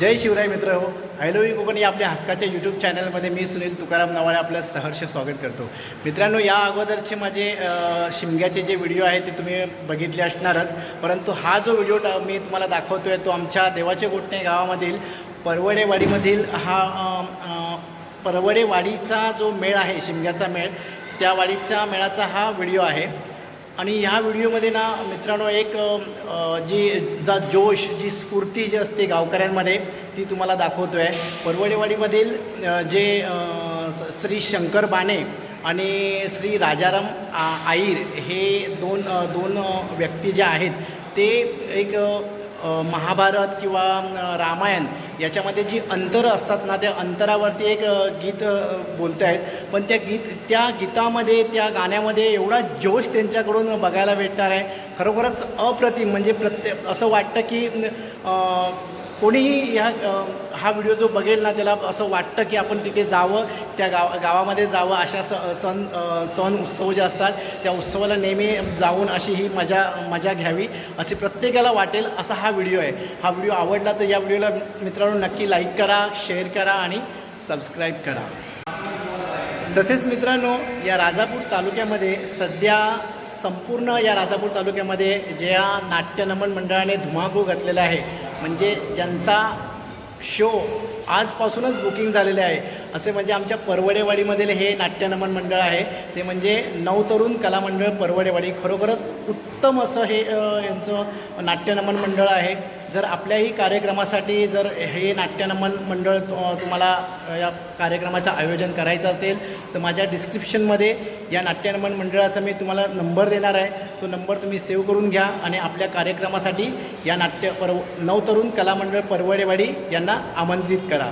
जय शिवराय मित्र हो. हॅलोई कोकण या आपल्या हक्काच्या यूट्यूब चॅनलमध्ये मी सुनील तुकाराम नवाळे आपलं सहर्ष स्वागत करतो. मित्रांनो या अगोदरचे माझे शिमग्याचे जे व्हिडिओ आहेत ते तुम्ही बघितले असणारच. परंतु हा जो व्हिडिओ टा- मी तुम्हाला दाखवतो आहे तो आमच्या देवाचे गोटणे गावामधील परवडेवाडीमधील हा परवडेवाडीचा जो मेळ आहे शिमग्याचा मेळ त्या वाडीच्या मेळाचा हा व्हिडिओ आहे. आणि ह्या व्हिडिओमध्ये ना मित्रांनो एक जी जा जोश जी स्फूर्ती जी असते गावकऱ्यांमध्ये ती तुम्हाला दाखवतो आहे परवडेवाडीमधील जे स- श्री शंकर बाणे आणि श्री राजाराम आ- आईर हे दोन दोन व्यक्ती जे आहेत ते एक महाभारत किंवा रामायण याच्यामध्ये जी अंतरं असतात ना त्या अंतरावरती एक गीत बोलत आहेत पण त्या गीत त्या गीतामध्ये त्या गाण्यामध्ये एवढा जोश त्यांच्याकडून बघायला भेटणार आहे. खरोखरच अप्रतिम म्हणजे प्रत्येक असं वाटतं की कोणीही ह्या हा व्हिडिओ जो बघेल ना त्याला असं वाटतं की आपण तिथे जावं त्या गाव गावामध्ये जावं अशा स सण सण उत्सव जे असतात त्या उत्सवाला नेहमी जाऊन अशी ही मजा मजा घ्यावी अशी प्रत्येकाला वाटेल असा हा व्हिडिओ आहे. हा व्हिडिओ आवडला तर या व्हिडिओला मित्रांनो नक्की लाईक करा शेअर करा आणि सबस्क्राईब करा. तसेच मित्रांनो या राजापूर तालुक्यामध्ये सध्या संपूर्ण या राजापूर तालुक्यामध्ये ज्या नाट्यनमन मंडळाने धुमाकूळ घातलेला आहे म्हणजे ज्यांचा शो आजपासूनच बुकिंग झालेले आहे असे म्हणजे आमच्या परवडेवाडीमधील हे नाट्यनमन मंडळ आहे. ते म्हणजे नवतरुण कला मंडळ परवडेवाडी. खरोखरच उत्तम असं हे यांचं नाट्यनमन मंडळ आहे. जर आपल्याही कार्यक्रमासाठी जर हे नाट्यनमन मंडळ तुम्हाला या कार्यक्रमाचं आयोजन करायचं असेल तर माझ्या डिस्क्रिप्शनमध्ये या नाट्यनमन मंडळाचा मी तुम्हाला नंबर देणार आहे. तो नंबर तुम्ही सेव्ह करून घ्या आणि आपल्या कार्यक्रमासाठी या नाट्य परव नवतरुण कलामंडळ परवडेवाडी यांना आमंत्रित करा.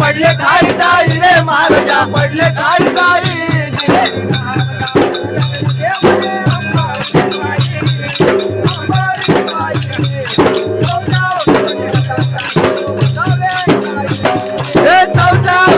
पडले काय नाही रे महाराजा पडले काय नाही thousand.